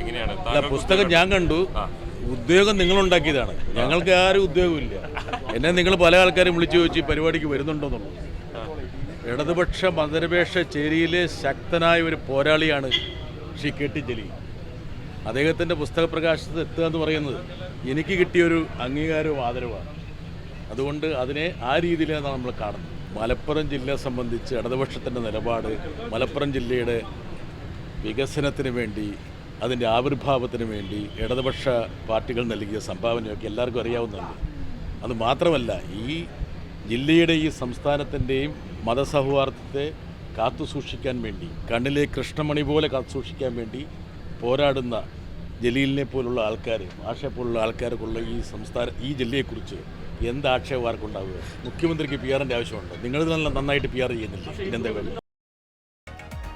എങ്ങനെയാണ്? അല്ല പുസ്തകം ഞാൻ കണ്ടു. ഉദ്യോഗം നിങ്ങൾ ഉണ്ടാക്കിയതാണ് ഞങ്ങൾക്ക് ആരും ഉദ്യോഗമില്ല. എന്നെ നിങ്ങൾ പല ആൾക്കാരും വിളിച്ചു ചോദിച്ചു പരിപാടിക്ക് വരുന്നുണ്ടോന്നുള്ളൂ. ഇടതുപക്ഷ മതനിരപേക്ഷ ചേരിയിലെ ശക്തനായ ഒരു പോരാളിയാണ് ശ്രീ കെ ടി ജലീൽ. അദ്ദേഹത്തിന്റെ പുസ്തക പ്രകാശത്ത് എത്തുക എന്ന് പറയുന്നത് എനിക്ക് കിട്ടിയൊരു അംഗീകാരവും ആദരവാണ് അതുകൊണ്ട് അതിനെ ആ രീതിയിലാണ് നമ്മൾ കാണുന്നത്. മലപ്പുറം ജില്ലയെ സംബന്ധിച്ച് ഇടതുപക്ഷത്തിന്റെ നിലപാട് മലപ്പുറം ജില്ലയുടെ വികസനത്തിന് വേണ്ടി അതിന്റെ ആവിർഭാവത്തിന് വേണ്ടി ഇടതുപക്ഷ പാർട്ടികൾ നൽകിയ സംഭാവനയൊക്കെ എല്ലാവർക്കും അറിയാവുന്നതാണ് അത് മാത്രമല്ല ഈ ജില്ലയുടെ ഈ സംസ്ഥാനത്തിന്റെയും മതസൗഹാർദ്ദത്തെ കാത്തുസൂക്ഷിക്കാൻ വേണ്ടി കണ്ണിലെ കൃഷ്ണമണി പോലെ കാത്തുസൂക്ഷിക്കാൻ വേണ്ടി പോരാടുന്ന ജലീലിനെ പോലുള്ള ആൾക്കാർ ആഷയെ പോലുള്ള ആൾക്കാർക്കുള്ള ഈ സംസ്ഥാന ഈ ജില്ലയെക്കുറിച്ച് എന്ത് ആക്ഷേപം ആർക്കുണ്ടാവുക? മുഖ്യമന്ത്രിക്ക് പി ആറിന്റെ ആവശ്യമുണ്ട്. നിങ്ങൾ നല്ല നന്നായിട്ട് പി ആർ ചെയ്യുന്നില്ല? പിന്നെന്താ